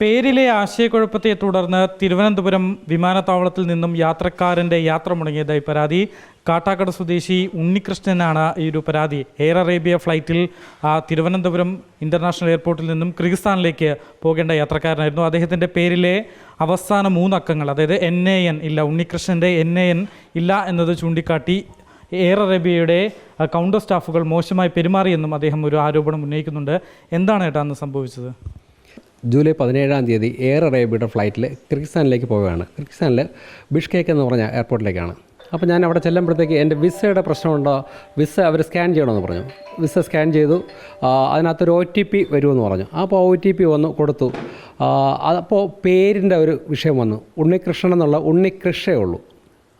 പേരിലെ ആശയക്കുഴപ്പത്തെ തുടർന്ന് തിരുവനന്തപുരം വിമാനത്താവളത്തിൽ നിന്നും യാത്രക്കാരന്റെ യാത്ര മുടങ്ങിയതായി പരാതി. കാട്ടാക്കട സ്വദേശി ഉണ്ണികൃഷ്ണനാണ് ഈ ഒരു പരാതി. എയർ അറേബ്യ ഫ്ലൈറ്റിൽ തിരുവനന്തപുരം ഇന്റർനാഷണൽ എയർപോർട്ടിൽ നിന്നും കിർഗിസ്ഥാനിലേക്ക് പോകേണ്ട യാത്രക്കാരനായിരുന്നു. അദ്ദേഹത്തിന്റെ പേരിലെ അവസാന മൂന്നക്കങ്ങൾ അതായത് എൻ എ എൻ ഇല്ല ഉണ്ണികൃഷ്ണന്റെ എൻ എ എൻ ഇല്ല എന്നത് ചൂണ്ടിക്കാട്ടി എയർ അറേബ്യയുടെ കൗണ്ടർ സ്റ്റാഫുകൾ മോശമായി പെരുമാറിയെന്നും അദ്ദേഹം ഒരു ആരോപണം ഉന്നയിക്കുന്നുണ്ട്. എന്താണ് ഏട്ടാ അന്ന് സംഭവിച്ചത്? ജൂലൈ പതിനേഴാം തീയതി എയർ അറേബ്യയുടെ ഫ്ലൈറ്റിൽ കിർഗിസ്ഥാനിലേക്ക് പോവുകയാണ്. കിർഗിസ്ഥാനിൽ ബിഷ്കേക്ക് എന്ന് പറഞ്ഞ എയർപോർട്ടിലേക്കാണ്. അപ്പോൾ ഞാൻ അവിടെ ചെല്ലുമ്പോഴത്തേക്ക് എന്റെ വിസയുടെ പ്രശ്നമുണ്ടോ? വിസ അവർ സ്കാൻ ചെയ്യണമെന്ന് പറഞ്ഞു. വിസ സ്കാൻ ചെയ്തു. അതിനകത്തൊരു ഒ ടി പി വരുമെന്ന് പറഞ്ഞു. അപ്പോൾ ഒ ടി പി വന്നു കൊടുത്തു. അപ്പോൾ പേരിന്റെ ഒരു വിഷയം വന്നു. ഉണ്ണികൃഷ്ണൻ എന്നുള്ള ഉണ്ണികൃഷേ ഉള്ളൂ.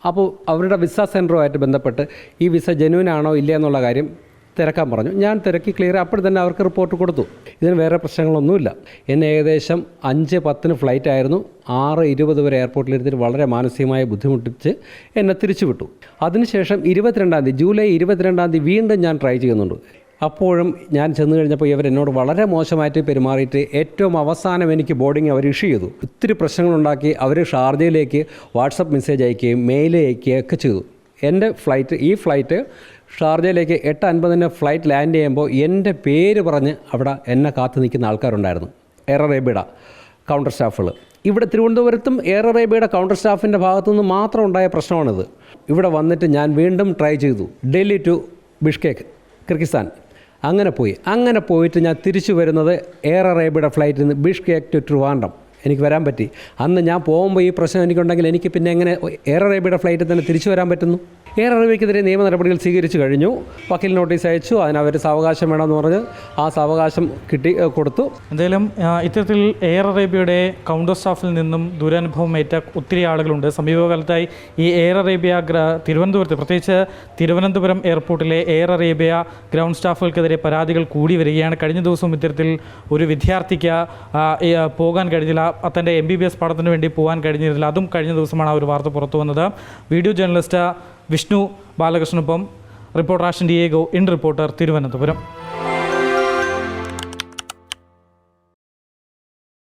അപ്പോൾ അവരുടെ വിസ സെന്ററുമായിട്ട് ബന്ധപ്പെട്ട് ഈ വിസ ജെന്യൂൻ ആണോ ഇല്ല എന്നുള്ള കാര്യം തിരക്കാൻ പറഞ്ഞു. ഞാൻ തിരക്കി ക്ലിയർ അപ്പോൾ തന്നെ അവർക്ക് റിപ്പോർട്ട് കൊടുത്തു. ഇതിന് വേറെ പ്രശ്നങ്ങളൊന്നുമില്ല. എന്നെ ഏകദേശം അഞ്ച് പത്തിന് ഫ്ലൈറ്റ് ആയിരുന്നു. ആറ് ഇരുപത് വരെ എയർപോർട്ടിലിരുന്നിട്ട് വളരെ മാനസികമായി ബുദ്ധിമുട്ടിച്ച് എന്നെ തിരിച്ചു വിട്ടു അതിനുശേഷം ഇരുപത്തിരണ്ടാം തീയതി ജൂലൈ ഇരുപത്തിരണ്ടാം തീയതി വീണ്ടും ഞാൻ ട്രൈ ചെയ്യുന്നുണ്ട്. അപ്പോഴും ഞാൻ ചെന്ന് കഴിഞ്ഞപ്പോൾ ഇവർ എന്നോട് വളരെ മോശമായിട്ട് പെരുമാറിയിട്ട് ഏറ്റവും അവസാനം എനിക്ക് ബോർഡിങ് അവർ ഇഷ്യൂ ചെയ്തു. ഒത്തിരി പ്രശ്നങ്ങളുണ്ടാക്കി അവർ ഷാർജയിലേക്ക് വാട്സപ്പ് മെസ്സേജ് അയക്കുകയും മെയിൽ അയക്കുകയും ഒക്കെ ചെയ്തു. എന്റെ ഫ്ലൈറ്റ് ഈ ഫ്ലൈറ്റ് ഷാർജയിലേക്ക് എട്ട് അൻപതിന് ഫ്ലൈറ്റ് ലാൻഡ് ചെയ്യുമ്പോൾ എന്റെ പേര് പറഞ്ഞ് അവിടെ എന്നെ കാത്തു നിൽക്കുന്ന ആൾക്കാരുണ്ടായിരുന്നു. എയർ അറേബ്യയുടെ കൗണ്ടർ സ്റ്റാഫുകൾ ഇവിടെ തിരുവനന്തപുരത്തും എയർ അറേബ്യയുടെ കൗണ്ടർ സ്റ്റാഫിന്റെ ഭാഗത്തു നിന്ന് മാത്രം ഉണ്ടായ പ്രശ്നമാണിത്. ഇവിടെ വന്നിട്ട് ഞാൻ വീണ്ടും ട്രൈ ചെയ്തു. ഡൽഹി ടു ബിഷ്കേക്ക് കിർഗിസ്ഥാൻ അങ്ങനെ പോയി. അങ്ങനെ പോയിട്ട് ഞാൻ തിരിച്ചു വരുന്നത് എയർ അറേബ്യയുടെ ഫ്ലൈറ്റിൽ നിന്ന് ബിഷ്കേക്ക് ടു ട്രിവാൻഡം എനിക്ക് വരാൻ പറ്റി. അന്ന് ഞാൻ പോകുമ്പോൾ ഈ പ്രശ്നം എനിക്കുണ്ടെങ്കിൽ എനിക്ക് പിന്നെ എങ്ങനെ എയർ അറേബ്യയുടെ ഫ്ലൈറ്റിൽ തന്നെ തിരിച്ചു വരാൻ പറ്റുന്നു. എയർ അറേബ്യക്കെതിരെ നിയമ നടപടികൾ സ്വീകരിച്ചു കഴിഞ്ഞു. വക്കീൽ നോട്ടീസ് അയച്ചു. അതിനവർ സാവകാശം വേണമെന്ന് പറഞ്ഞ് ആ സാവകാശം കിട്ടി കൊടുത്തു. എന്തായാലും ഇത്തരത്തിൽ എയർ അറേബ്യയുടെ കൗണ്ടർ സ്റ്റാഫിൽ നിന്നും ദുരനുഭവം ഏറ്റ ഒത്തിരി ആളുകളുണ്ട്. സമീപകാലത്തായി ഈ എയർ അറേബ്യ തിരുവനന്തപുരത്ത് പ്രത്യേകിച്ച് തിരുവനന്തപുരം എയർപോർട്ടിലെ എയർ അറേബ്യ ഗ്രൗണ്ട് സ്റ്റാഫുകൾക്കെതിരെ പരാതികൾ കൂടി വരികയാണ്. കഴിഞ്ഞ ദിവസം ഇത്തരത്തിൽ ഒരു വിദ്യാർത്ഥിക്ക് പോകാൻ കഴിഞ്ഞില്ല. തന്റെ എം ബി ബി എസ് പഠനത്തിന് വേണ്ടി പോകാൻ കഴിഞ്ഞിരുന്നില്ല. അതും കഴിഞ്ഞ ദിവസമാണ് ആ ഒരു വാർത്ത പുറത്തു വന്നത്. Video journalist Vishnu ബാലകൃഷ്ണനൊപ്പം reporter Ashan Diego in reporter Thiruvananthapuram.